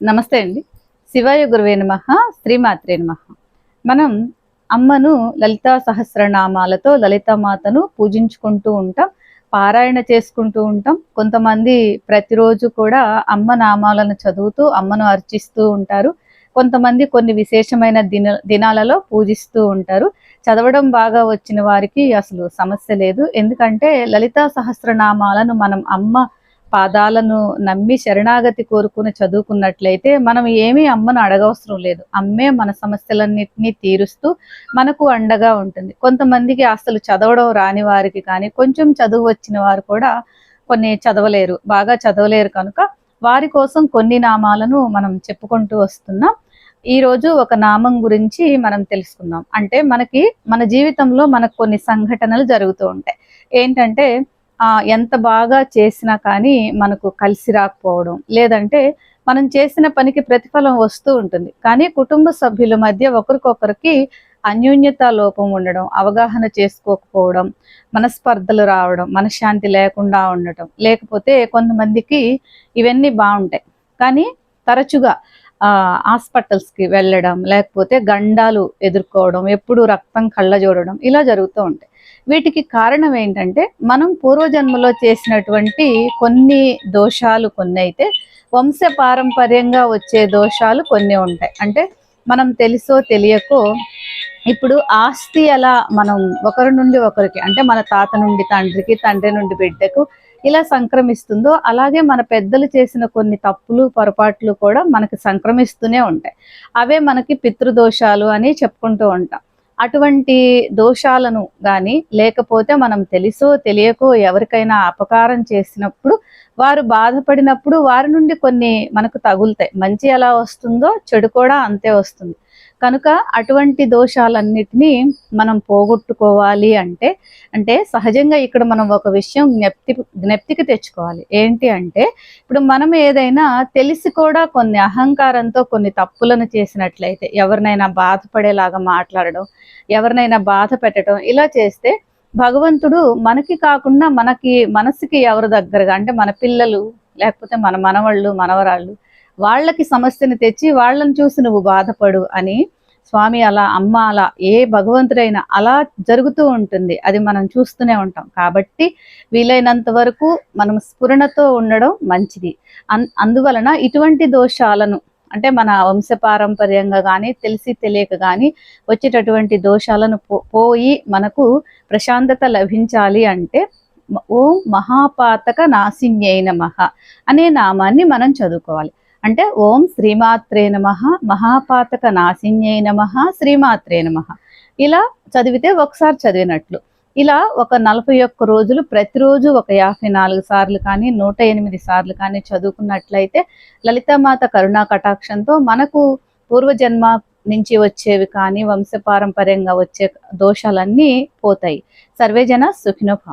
నమస్తే అండి. శివాయ గురువే నమ శ్రీమాత్రే నమ. మనం అమ్మను లలితా సహస్రనామాలతో లలితామాతను పూజించుకుంటూ ఉంటాం పారాయణ చేసుకుంటూ ఉంటాం. కొంతమంది ప్రతిరోజు కూడా అమ్మ నామాలను చదువుతూ అమ్మను అర్చిస్తూ ఉంటారు. కొంతమంది కొన్ని విశేషమైన దిన దినాలలో పూజిస్తూ ఉంటారు. చదవడం బాగా వచ్చిన వారికి అసలు సమస్య లేదు. ఎందుకంటే లలితా సహస్రనామాలను మనం అమ్మ పాదాలను నమ్మి శరణాగతి కోరుకుని చదువుకున్నట్లయితే మనం ఏమీ అమ్మను అడగవసరం లేదు. అమ్మే మన సమస్యలన్నింటినీ తీరుస్తూ మనకు అండగా ఉంటుంది. కొంతమందికి అసలు చదవడం రాని వారికి కానీ కొంచెం చదువు వచ్చిన వారు కూడా కొన్ని చదవలేరు. బాగా చదవలేరు కనుక వారి కోసం కొన్ని నామాలను మనం చెప్పుకుంటూ వస్తున్నాం. ఈ రోజు ఒక నామం గురించి మనం తెలుసుకుందాం. అంటే మనకి మన జీవితంలో మనకు కొన్ని సంఘటనలు జరుగుతూ ఉంటాయి. ఏంటంటే ఎంత బాగా చేసినా కానీ మనకు కలిసి రాకపోవడం. లేదంటే మనం చేసిన పనికి ప్రతిఫలం వస్తూ ఉంటుంది. కానీ కుటుంబ సభ్యుల మధ్య ఒకరికొకరికి అన్యోన్యత లోపం ఉండడం అవగాహన చేసుకోకపోవడం మనస్పర్ధలు రావడం మనశ్శాంతి లేకుండా ఉండటం. లేకపోతే కొంతమందికి ఇవన్నీ బాగుంటాయి. కానీ తరచుగా హాస్పిటల్స్కి వెళ్ళడం లేకపోతే గండాలు ఎదుర్కోవడం ఎప్పుడు రక్తం కళ్ళ చూడడం ఇలా జరుగుతూ ఉంటాయి. వీటికి కారణం ఏంటంటే మనం పూర్వజన్మలో చేసినటువంటి కొన్ని దోషాలు కొన్ని అయితే వంశ పారంపర్యంగా వచ్చే దోషాలు కొన్ని ఉంటాయి. అంటే మనం తెలుసో తెలియకో ఇప్పుడు ఆస్తి ఎలా మనం ఒకరి నుండి ఒకరికి అంటే మన తాత నుండి తండ్రికి తండ్రి నుండి బిడ్డకు ఇలా సంక్రమిస్తుందో అలాగే మన పెద్దలు చేసిన కొన్ని తప్పులు పొరపాట్లు కూడా మనకి సంక్రమిస్తూనే ఉంటాయి. అవే మనకి పితృదోషాలు అని చెప్పుకుంటూ ఉంటాం. అటువంటి దోషాలను కానీ లేకపోతే మనం తెలుసో తెలియకో ఎవరికైనా అపకారం చేసినప్పుడు వారు బాధపడినప్పుడు వారి నుండి కొన్ని మనకు తగులుతాయి. మంచి ఎలా వస్తుందో చెడు కూడా అంతే వస్తుంది. కనుక అటువంటి దోషాలన్నిటినీ మనం పోగొట్టుకోవాలి అంటే అంటే సహజంగా ఇక్కడ మనం ఒక విషయం జ్ఞప్తి జ్ఞప్తికి తెచ్చుకోవాలి. ఏంటి అంటే ఇప్పుడు మనం ఏదైనా తెలిసి కూడా కొన్ని అహంకారంతో కొన్ని తప్పులను చేసినట్లయితే ఎవరినైనా బాధపడేలాగా మాట్లాడడం ఎవరినైనా బాధ పెట్టడం ఇలా చేస్తే భగవంతుడు మనకి కాకుండా మనకి మనసుకి ఎవరి దగ్గరగా అంటే మన పిల్లలు లేకపోతే మన మనవళ్ళు మనవరాళ్ళు వాళ్ళకి సమస్యను తెచ్చి వాళ్ళని చూసి నువ్వు బాధపడు అని స్వామి అలా అమ్మ అలా ఏ భగవంతుడైనా అలా జరుగుతూ ఉంటుంది. అది మనం చూస్తూనే ఉంటాం. కాబట్టి వీలైనంత వరకు మనం స్ఫురణతో ఉండడం మంచిది. అన్ అందువలన ఇటువంటి దోషాలను అంటే మన వంశపారంపర్యంగా కానీ తెలిసి తెలియక కానీ వచ్చేటటువంటి దోషాలను పో పోయి మనకు ప్రశాంతత లభించాలి అంటే ఓం మహాపాతక నాశిన్యై నమః అనే నామాన్ని మనం చదువుకోవాలి. అంటే ఓం శ్రీమాత్రే నమ మహాపాతక నాశిన్యై నమ శ్రీమాత్రే నమ. ఇలా చదివితే ఒకసారి చదివినట్లు. ఇలా ఒక నలభై ఒక్క రోజులు ప్రతిరోజు ఒక యాభై నాలుగు సార్లు కానీ నూట ఎనిమిది సార్లు కానీ చదువుకున్నట్లయితే లలితామాత కరుణా కటాక్షంతో మనకు పూర్వజన్మ నుంచి వచ్చేవి కానీ వంశపారంపర్యంగా వచ్చే దోషాలన్నీ పోతాయి. సర్వేజన సుఖినోభావం